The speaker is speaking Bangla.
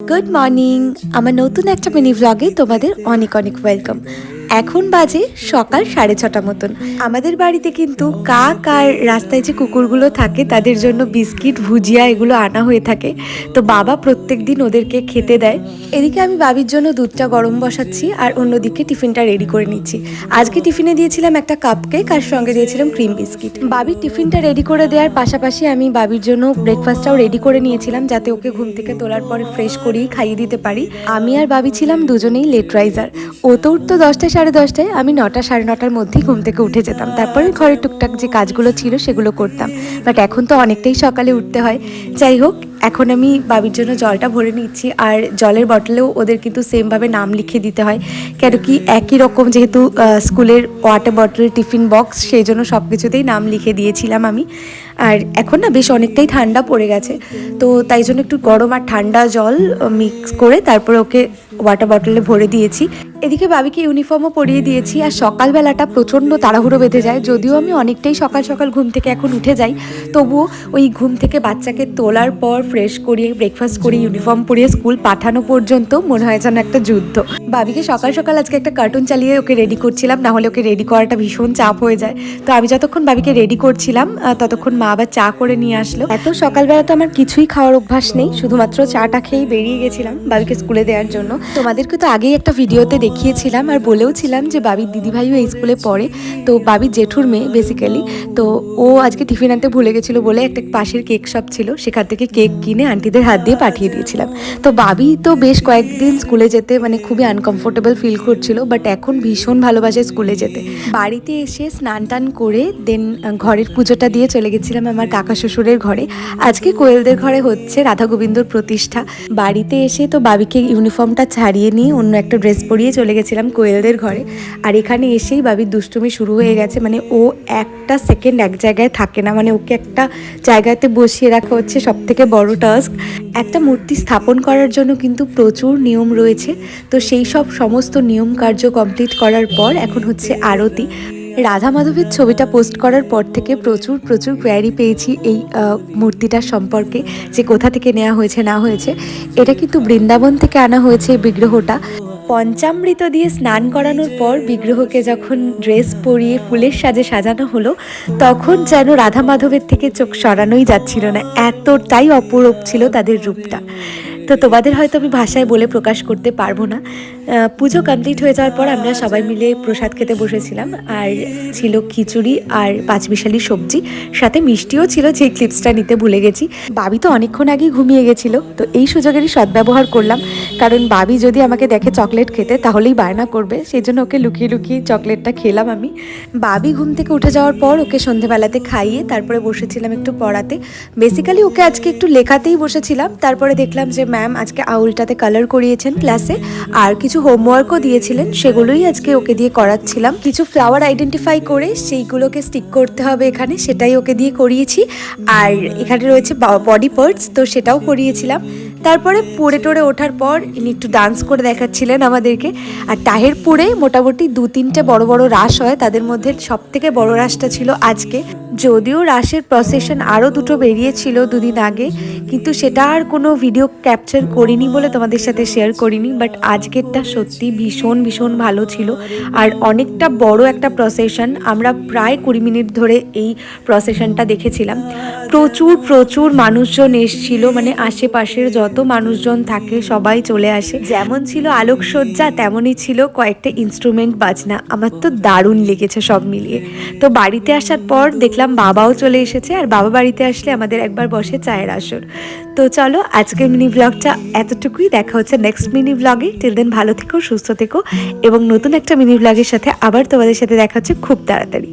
গুড মর্নিং আমার নতুন একটা মিনি ভ্লগে তোমাদের অনেক অনেক ওয়েলকাম এখন বাজে সকাল সাড়ে ছটা মতন। আমাদের বাড়িতে কিন্তু কাক আর রাস্তায় যে কুকুরগুলো থাকে, তাদের জন্য বিস্কিট, ভুজিয়া এগুলো আনা হয়ে থাকে। তো বাবা প্রত্যেক দিন ওদেরকে খেতে দেয়। এদিকে আমি বাবির জন্য দুধটা গরম বসাচ্ছি আর অন্যদিকে টিফিনটা রেডি করে নিচ্ছি। আজকে টিফিনে দিয়েছিলাম একটা কাপ কেক আর সঙ্গে দিয়েছিলাম ক্রিম বিস্কিট। বাবির টিফিনটা রেডি করে দেওয়ার পাশাপাশি আমি বাবির জন্য ব্রেকফাস্টটাও রেডি করে নিয়েছিলাম, যাতে ওকে ঘুম থেকে তোলার পরে ফ্রেশ করেই খাইয়ে দিতে পারি। আমি আর বাবি ছিলাম দুজনেই লেট রাইজার। ও তো উঠতো দশটা সাড়ে দশটায়। আমি নটা, সাড়ে নটার মধ্যেই ঘুম থেকে উঠে যেতাম। তারপরে ঘরের টুকটাক যে কাজগুলো ছিল সেগুলো করতাম। বাট এখন তো অনেকটাই সকালে উঠতে হয়। যাই হোক, এখন আমি বাবির জন্য জলটা ভরে নিচ্ছি। আর জলের বটলেও ওদের কিন্তু সেমভাবে নাম লিখে দিতে হয়। কেন কি একই রকম যেহেতু স্কুলের ওয়াটার বটল টিফিন বক্স সেই জন্য সব কিছুতেই নাম লিখে দিয়েছিলাম আমি। আর এখন না বেশ অনেকটাই ঠান্ডা পড়ে গেছে। তো তাই জন্য একটু গরম আর ঠান্ডা জল মিক্স করে তারপরে ওকে ওয়াটার বটলে ভরে দিয়েছি। এদিকে বাবিকে ইউনিফর্মও পরিয়ে দিয়েছি আর সকালবেলাটা প্রচণ্ড তাড়াহুড়ো বেঁধে যায়। যদিও আমি অনেকটাই সকাল সকাল ঘুম থেকে এখন উঠে যাই, তবুও ওই ঘুম থেকে বাচ্চাকে তোলার পর ফ্রেশ করিয়ে ব্রেকফাস্ট করিয়ে ইউনিফর্ম পরিয়ে স্কুল পাঠানো পর্যন্ত মনে হয় যেন একটা যুদ্ধ। বাবিকে সকাল সকাল আজকে একটা কার্টুন চালিয়ে ওকে রেডি করছিলাম, না হলে ওকে রেডি করাটা ভীষণ চাপ হয়ে যায়। তো আমি যতক্ষণ বাবিকে রেডি করছিলাম ততক্ষণ মা আবার চা করে নিয়ে আসলো। এত সকালবেলা তো আমার কিছুই খাওয়ার অভ্যাস নেই। শুধুমাত্র চাটা খেয়েই বেরিয়ে গেছিলাম বাবিকে স্কুলে দেওয়ার জন্য। তোমাদেরকে তো আগেই একটা ভিডিওতে দেখিয়েছিলাম আর বলেও ছিলাম যে বাবির দিদিভাইও এই স্কুলে পড়ে। তো বাবির জেঠুর মেয়ে বেসিক্যালি তো ও আজকে টিফিন আনতে ভুলে গেছিল বলে একটা পাশের কেক শপ ছিল। সেখান থেকে কেক কিনে আন্টিদের হাত দিয়ে পাঠিয়ে দিয়েছিলাম। তো বাবি তো বেশ কয়েকদিন স্কুলে যেতে মানে খুবই আনকমফোর্টেবল ফিল করছিল বাট এখন ভীষণ ভালোবাসে স্কুলে যেতে। বাড়িতে এসে স্নান টান করে দেন ঘরের পুজোটা দিয়ে চলে গেছিলাম। আমার কাকা শ্বশুরের ঘরে। আজকে কোয়েলদের ঘরে হচ্ছে রাধা গোবিন্দর প্রতিষ্ঠা। বাড়িতে এসে তো বাবিকে ইউনিফর্মটা ছাড়িয়ে নিয়ে অন্য একটা ড্রেস পরিয়ে চলে গেছিলাম কোয়েলদের ঘরে। আর এখানে এসেই বাবির দুষ্টুমি শুরু হয়ে গেছে মানে ও একটা সেকেন্ড এক জায়গায় থাকে না মানে ওকে একটা জায়গাতে বসিয়ে রাখা হচ্ছে সব থেকে বড় টাস্ক একটা মূর্তি স্থাপন করার জন্য কিন্তু প্রচুর নিয়ম রয়েছে। তো সেই সব সমস্ত নিয়ম কার্য কমপ্লিট করার পর এখন হচ্ছে আরতি। রাধা মাধবের ছবিটা পোস্ট করার পর থেকে প্রচুর প্রচুর কোয়ারি পেয়েছি এই মূর্তিটার সম্পর্কে, যে কোথা থেকে নেওয়া হয়েছে, না হয়েছে। এটা কিন্তু বৃন্দাবন থেকে আনা হয়েছে এই বিগ্রহটা। পঞ্চামৃত দিয়ে স্নান করানোর পর বিগ্রহকে যখন ড্রেস পরিয়ে ফুলের সাজে সাজানো হলো, তখন যেন রাধা মাধবের থেকে চোখ সরানোই যাচ্ছিল না। এতটাই অপরূপ ছিল তাদের রূপটা। তো তোমাদের হয়তো আমি ভাষায় বলে প্রকাশ করতে পারব না। পুজো কমপ্লিট হয়ে যাওয়ার পর আমরা সবাই মিলে প্রসাদ খেতে বসেছিলাম। আর ছিল খিচুড়ি আর পাঁচমিশালি সবজি। সাথে মিষ্টিও ছিল, যে ক্লিপসটা নিতে ভুলে গেছি। বাবি তো অনেকক্ষণ আগেই ঘুমিয়ে গেছিল। তো এই সুযোগেরই সদ্ব্যবহার করলাম। কারণ বাবি যদি আমাকে দেখে চকলেট খেতে, তাহলেই বায়না করবে। সেই জন্য ওকে লুকিয়ে লুকিয়ে চকলেটটা খেলাম আমি। বাবি ঘুম থেকে উঠে যাওয়ার পর ওকে সন্ধেবেলাতে খাইয়ে তারপরে বসেছিলাম একটু পড়াতে। বেসিক্যালি ওকে আজকে একটু লেখাতেই বসেছিলাম। তারপরে দেখলাম যে ম্যাম আজকে আউলটাতে কালার করিয়েছেন ক্লাসে আর কিছু হোমওয়ার্কও দিয়েছিলেন। সেগুলোই আজকে ওকে দিয়ে করাচ্ছিলাম। কিছু ফ্লাওয়ার আইডেন্টিফাই করে সেইগুলোকে স্টিক করতে হবে এখানে। সেটাই ওকে দিয়ে করিয়েছি। আর এখানে রয়েছে বডি পার্টস তো সেটাও করিয়েছিলাম। তারপরে পড়ে টড়ে ওঠার পর ইনি একটু ডান্স করে দেখাচ্ছিলেন আমাদেরকে। আর টাহের পরে মোটামুটি দু তিনটে বড় বড় রাস হয়, তাদের মধ্যে সব থেকে বড় রাসটা ছিল আজকে। যদিও রাসের প্রসেশন আরও দুটো বেরিয়েছিল দুদিন আগে, কিন্তু সেটা আর কোনো ভিডিও ক্যাপচার করিনি বলে তোমাদের সাথে শেয়ার করিনি বাট আজকেরটা সত্যি ভীষণ ভীষণ ভালো ছিল। আর অনেকটা বড় একটা প্রসেশন আমরা প্রায় কুড়ি মিনিট ধরে এই প্রসেশনটা দেখেছিলাম। প্রচুর প্রচুর মানুষজন এসছিল মানে আশেপাশের যত মানুষজন থাকে সবাই চলে আসে। যেমন ছিল আলোকসজ্জা, তেমনই ছিল কয়েকটা ইনস্ট্রুমেন্ট বাজনা। আমার তো দারুণ লেগেছে সব মিলিয়ে। তো বাড়িতে আসার পর দেখলাম বাবাও চলে এসেছে আর বাবা বাড়িতে আসলে আমাদের একবার বসে চায়ের আসর। তো চলো, আজকের মিনি ব্লগটা এতটুকুই। দেখা হচ্ছে নেক্সট মিনি ব্লগে টিল দেন ভালো থেকো, সুস্থ থেকো এবং নতুন একটা মিনি ব্লগের সাথে আবার তোমাদের সাথে দেখা হচ্ছে খুব তাড়াতাড়ি।